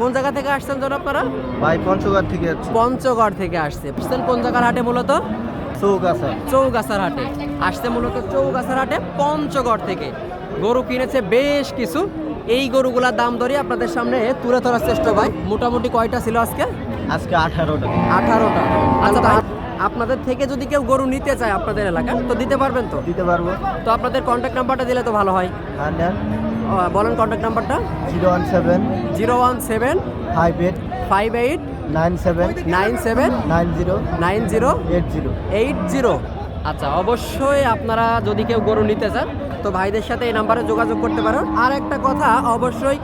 কোন জায়গা থেকে আসছেন জন আপনারা ভাই পঞ্চগড় থেকে পঞ্চগড় থেকে আসছে। আসছেন কোন জায়গার হাটে মূলত? চৌক আছে চৌগাছার হাটে। আসছে মূলত চৌগাছার হাটে পঞ্চগড় থেকে। গরু কিনেছে বেশ কিছু। এই গরুগুলার দাম দরে আপনাদের সামনে তুলে ধরার চেষ্টা ভাই। মোটামুটি কয়টা ছিল আজকে? আজকে আঠারোটা। আঠারোটা। আচ্ছা ভাই। আপনাদের থেকে যদি কেউ গরু নিতে চায় আপনাদের এলাকায় তো দিতে পারবেন তো? দিতে পারব। তো আপনাদের কন্ট্যাক্ট নাম্বারটা দিলে তো ভালো হয়। হ্যাঁ বলেন কন্ট্যাক্ট নাম্বারটা zero one seven zero one seven five eight five eight nine seven nine seven nine zero nine zero eight zero eight zero. আচ্ছা অবশ্যই আপনারা যদি কেউ গরু নিতে চান তো ভাইদের সাথে এই নাম্বারে যোগাযোগ করতে পারেন। আর একটা কথা অবশ্যই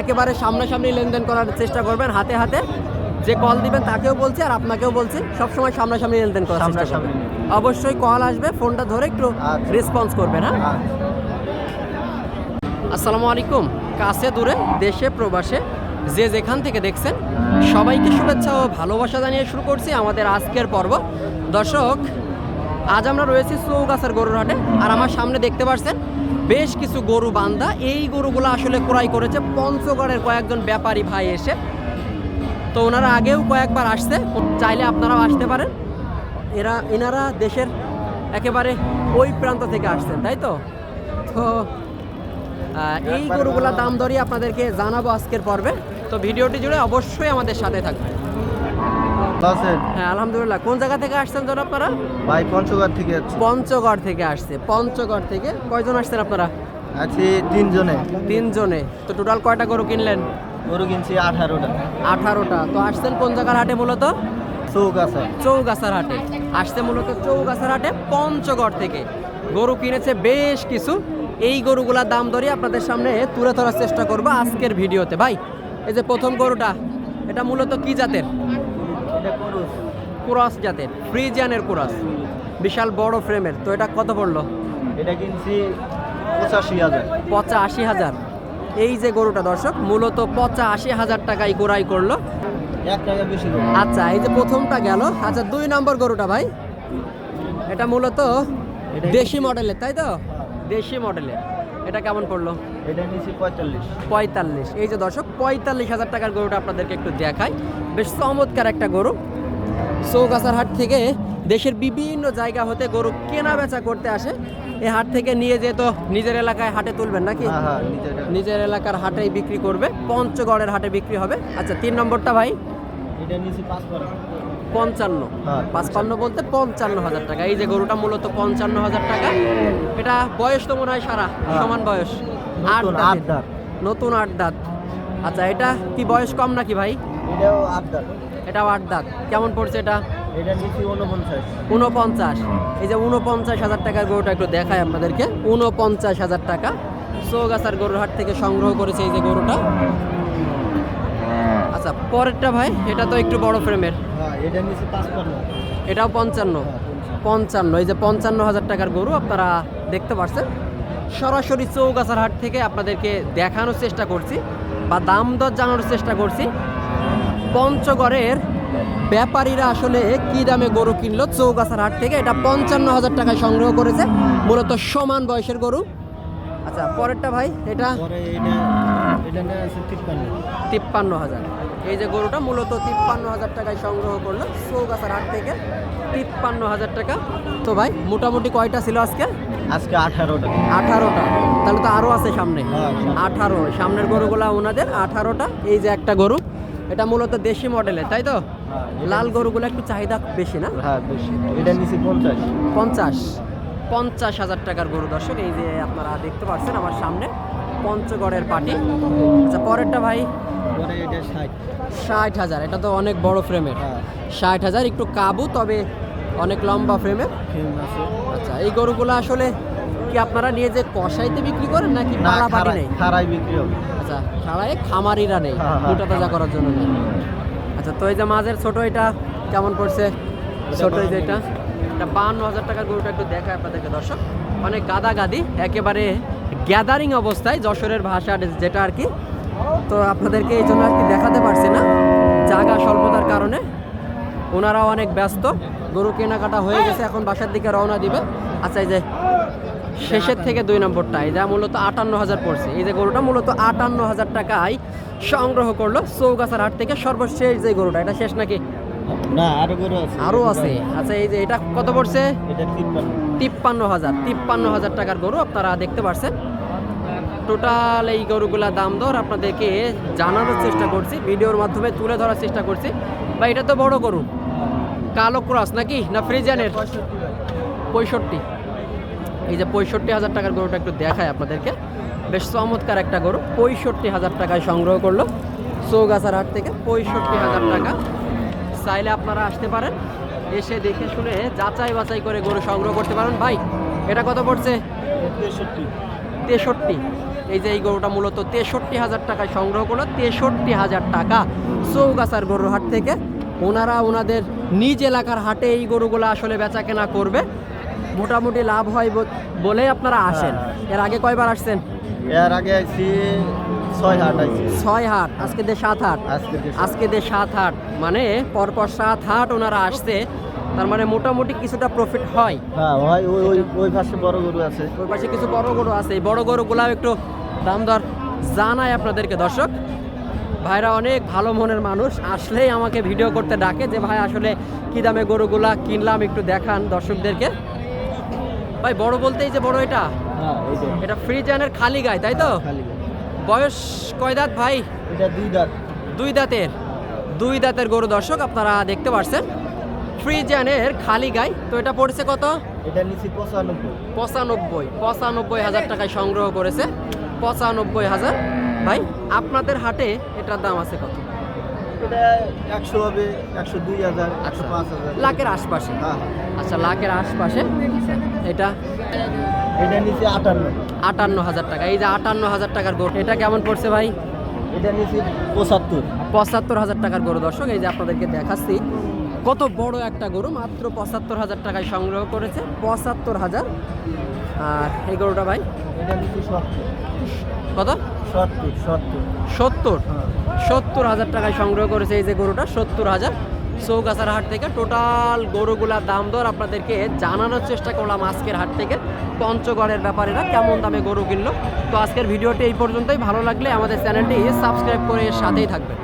একেবারে সামনাসামনি লেনদেন করার চেষ্টা করবেন হাতে হাতে। যে কল দিবেন তাকেও বলছি আর আপনাকেও বলছি সবসময় সামনাসামনি লেনদেন করার চেষ্টা করবেন। অবশ্যই কল আসবে ফোনটা ধরে একটু আচ্ছা। রেসপন্স করবেন হ্যাঁ? হ্যাঁ আসসালামু আলাইকুম। কাছে, দূরে, দেশে, প্রবাসে, যে যেখান থেকে দেখছেন, সবাইকে শুভেচ্ছা ও ভালোবাসা জানিয়ে শুরু করছি আমাদের আজকের পর্ব। দর্শক, আজ আমরা রয়েছি চৌগাছার গরুর হাটে, আর আমার সামনে দেখতে পাচ্ছেন বেশ কিছু গরু বান্ধা এই গরুগুলো আসলে ক্রয় করেছে পঞ্চগড়ের কয়েকজন ব্যাপারী ভাই এসে। তো ওনারা আগেও কয়েকবার আসছে, চাইলে আপনারাও আসতে পারেন। এরা, এনারা দেশের একেবারে ওই প্রান্ত থেকে আসছেন, তাই তো? তো এই গরুগুলা দাম দরই আপনাদেরকে জানাব আজকের পর্বে। তো ভিডিওটি জুড়ে অবশ্যই আমাদের সাথে থাকবে হ্যাঁ আলহামদুলিল্লাহ। কোন জায়গা থেকে আসছেন জন আপনারা? ভাই পঞ্চগড় থেকে পঞ্চগড় থেকে আসছে। পঞ্চগড় থেকে। কয়জন আসছেন আপনারা? আছি তিনজনে। তিনজনে। তো টোটাল কয়টা গরু কিনলেন? গরু কিনছি আঠারোটা। আঠারোটা। তো আসছেন কোন জায়গার হাটে মূলত? চৌক আছে চৌগাছার হাটে। আসছে মূলত চৌগাছার হাটে পঞ্চগড় থেকে। গরু কিনেছে বেশ কিছু। এই গরুগুলার দাম দরে আপনাদের সামনে তুলে ধরার চেষ্টা করব আজকের ভিডিওতে। ভাই এই যে প্রথম গরুটা এটা মূলত কি জাতের? করুস জাতের ফ্রিজিয়ানের কুরাস। বিশাল বড় ফ্রেমের তো এটা কত পড়ল? এটা কিনছি পঁচাশি হাজার। পচা আশি হাজার। এই যে গরুটা দর্শক মূলত পচা আশি হাজার টাকায় কোরাই করল। আচ্ছা এই যে প্রথমটা গেল। আচ্ছা দুই নম্বর গরুটা ভাই এটা মূলত দেশি মডেলের তাই তো? দেশি মডেলের। এটা কেমন পড়ল? এটা নিয়েছি পঁয়তাল্লিশ। পঁয়তাল্লিশ। এই যে দর্শক পঁয়তাল্লিশ হাজার টাকার গরুটা আপনাদেরকে একটু দেখাই। বেশ চমৎকার একটা গরু। চৌগাছার হাট থেকে দেশের বিভিন্ন জায়গা হতে গরু কেনা বেচা করতে আসে। এই হাট থেকে নিয়ে যেয়ে তো নিজের এলাকায় হাটে তুলবেন নাকি? হ্যাঁ হ্যাঁ নিজের এলাকার হাটেই বিক্রি করবে। পঞ্চগড়ের হাটে বিক্রি হবে। আচ্ছা তিন নম্বরটা ভাই? এটা পাঁচ পঞ্চান্ন। হ্যাঁ। পাঁচপান্ন বলতে পঞ্চান্ন হাজার টাকা। এই যে গরুটা মূলত পঞ্চান্ন হাজার টাকা। এটা বয়স তো মনে হয় সারা হ্যাঁ। সমান বয়স। আট দাঁত। নতুন আট দাঁত। আচ্ছা এটা কি বয়স কম নাকি ভাই? এটাও এটাও আট দাঁত। কেমন পড়ছে এটা? এটা নিয়েছি উনপঞ্চাশ উনপঞ্চাশ এই যে উনপঞ্চাশ হাজার টাকার গরুটা একটু দেখায় আপনাদেরকে। উনপঞ্চাশ হাজার টাকা। চৌগাছার গরুর হাট থেকে সংগ্রহ করেছে এই যে গরুটা। আচ্ছা পরেরটা ভাই এটা তো একটু বড় ফ্রেমের। হ্যাঁ এটাও পঞ্চান্ন। পঞ্চান্ন। এই যে পঞ্চান্ন হাজার টাকার গরু আপনারা দেখতে পাচ্ছেন সরাসরি চৌগাছার হাট থেকে আপনাদেরকে দেখানোর চেষ্টা করছি বা দাম দর জানানোর চেষ্টা করছি। পঞ্চগড়ের ব্যাপারীরা আসলে কি দামে গরু কিনলো চৌগাছার হাট থেকে এটা পঞ্চান্ন হাজার টাকায় সংগ্রহ করেছে মূলত সমান বয়সের গরু। আচ্ছা পরেরটা ভাই এটা? তিপ্পান্ন হাজার। এই যে গরুটা মূলত তিপ্পান্ন হাজার টাকায় সংগ্রহ করল। চৌগাছার হাট থেকে তিপ্পান্ন হাজার টাকা। তো ভাই মোটামুটি কয়টা ছিল আজকে? আজকে আঠারোটা। আঠারোটা। তাহলে তো আরও আছে সামনে। হ্যাঁ, আঠারো। সামনের গরুগুলা ওনাদের আঠারোটা। এই যে একটা গরু। এটা মূলত দেশি মডেলের তাই তো? লাল গরুগুলো একটু চাহিদা বেশি না? হ্যাঁ বেশি। এটা নিয়েছি পঞ্চাশ। পঞ্চাশ। পঞ্চাশ হাজার টাকার গরু দর্শক। এই যে আপনারা দেখতে পাচ্ছেন আমার সামনে পঞ্চগড়ের পাটি। আচ্ছা পরেরটা ভাই? পরে এটা ষাট। ষাট হাজার এটা তো অনেক বড় ফ্রেমের হ্যাঁ। ষাট হাজার একটু কাবু তবে অনেক লম্বা ফ্রেমের আচ্ছা এই গরুগুলো আসলে কি আপনারা নিয়ে যে কষাইতে বিক্রি করেন নাকি নেই? খারাই বিক্রি হবে। আচ্ছা খাড়ায় খামারিরা নেই হ্যাঁ, হ্যাঁ। মোটা তাজা করার জন্য নেই। আচ্ছা তো এই যে মাঝের ছোট এটা কেমন পড়ছে? ছোট এই যে এটা। এটা বাহান্ন হাজার টাকার গরুটা একটু দেখায় আপনাদেরকে দর্শক। অনেক গাদা গাদি একেবারে গ্যাদারিং অবস্থায় যশোরের ভাষা যেটা আর কি তো আপনাদেরকে এই জন্য আর কি দেখাতে পারছি না। জায়গা স্বল্পতার কারণে ওনারাও অনেক ব্যস্ত। গরু কেনাকাটা হয়ে গেছে এখন বাসার দিকে রওনা দিবে। আচ্ছা এই যে শেষের থেকে দুই নম্বরটা যা মূলত আটান্ন হাজার পড়ছে। এই যে গরুটা মূলত আটান্ন হাজার টাকায় সংগ্রহ করল চৌগাছার হাট থেকে। সর্বশেষ যে গরুটা এটা শেষ নাকি? না আরও গরু আছে। আচ্ছা এই যে এটা কত পড়ছে? এটা তিপ্পান্ন। তিপ্পান্ন হাজার তিপ্পান্ন হাজার টাকার গরু আপনারা দেখতে পাচ্ছেন টোটাল এই গরুগুলা দাম দর আপনাদেরকে জানানোর চেষ্টা করছি ভিডিওর মাধ্যমে তুলে ধরার চেষ্টা করছি। বা এটা তো বড় গরু। কালো ক্রস নাকি? না ফ্রিজানের পঁয়ষট্টি। এই যে পঁয়ষট্টি হাজার টাকার গরুটা একটু দেখায় আপনাদেরকে। বেশ চমৎকার একটা গরু পঁয়ষট্টি হাজার টাকায় সংগ্রহ করল। চৌগাছার হাট থেকে পঁয়ষট্টি হাজার টাকা। চাইলে আপনারা আসতে পারেন এসে দেখে শুনে যাচাই বাছাই করে গরু সংগ্রহ করতে পারেন। ভাই এটা কত পড়ছে? তেষট্টি। তেষট্টি। এই যে এই গরুটা মূলত তেষট্টি হাজার টাকায় সংগ্রহ করল তেষট্টি হাজার টাকা চৌগাছার গরুর হাট থেকে। ওনারা ওনাদের নিজ এলাকার হাটে এই গরুগুলো আসলে বেচা কেনা করবে। মোটামুটি লাভ হয় ব- বলেই আপনারা আসেন। এর আগে কয়বার আসছেন? এর আগে ছয় হাট ছয় হাট আজকে দে সাত হাট। আজকে দে সাত হাট। মানে পরপর সাত হাট ওনারা আসছে তার মানে মোটামুটি কিছুটা প্রফিট হয়। হ্যাঁ ওই ওই ওই ওই পাশে বড় গরু আছে। ওই পাশে কিছু বড় গরু আছে। এই বড় গরুগুলাও একটু দাম দর জানায় আপনাদেরকে দর্শক। ভাইরা অনেক ভালো মনের মানুষ আসলেই আমাকে ভিডিও করতে ডাকে যে ভাই আসলে কি দামে গরুগুলা কিনলাম একটু দেখান দর্শকদেরকে। ভাই বড় বলতে এই যে বড় এটা? হ্যাঁ এটা ফ্রিজানের খালি গায়ে তাই তো? বয়স কয় দাঁত ভাই? এটা দুই দাঁত। দুই দাঁতের। দুই দাঁতের গরু দর্শক আপনারা দেখতে পাচ্ছেন ফ্রিজানের খালি গাই তো এটা পড়ছে কত? এটা নিচে পঁচানব্বই। পঁচানব্বই। পঁচানব্বই হাজার টাকায় সংগ্রহ করেছে। পঁচানব্বই হাজার। ভাই আপনাদের হাটে এটার দাম আছে কত? এটা একশো হবে একশো দুই হাজার একশো পাঁচ হাজার। লাখের আশপাশে? হ্যাঁ। আচ্ছা লাখের আশপাশে। এটা? এটা নিচে আটান্ন। আটান্ন হাজার টাকা। এই যে আটান্ন হাজার টাকার গরু এটা কেমন পড়ছে ভাই? এটা নিচে পঁচাত্তর। পঁচাত্তর হাজার টাকার গরু। দর্শক এই যে আপনাদেরকে দেখাচ্ছি কত বড় একটা গরু? মাত্র পঁচাত্তর হাজার টাকায় সংগ্রহ করেছে। পঁচাত্তর হাজার। আর এই গরুটা ভাই? কত? সত্তর সত্তর। সত্তর? হ্যাঁ। সত্তর হাজার টাকায় সংগ্রহ করেছে এই যে গরুটা সত্তর হাজার। চৌগাছার হাট থেকে টোটাল গরুগুলার দাম দর আপনাদেরকে জানানোর চেষ্টা করলাম আজকের হাট থেকে। পঞ্চগড়ের ব্যাপারীরা কেমন দামে গরু কিনলো। তো আজকের ভিডিওটি এই পর্যন্তই। ভালো লাগলে আমাদের চ্যানেলটি সাবস্ক্রাইব করে সাথেই থাকবেন।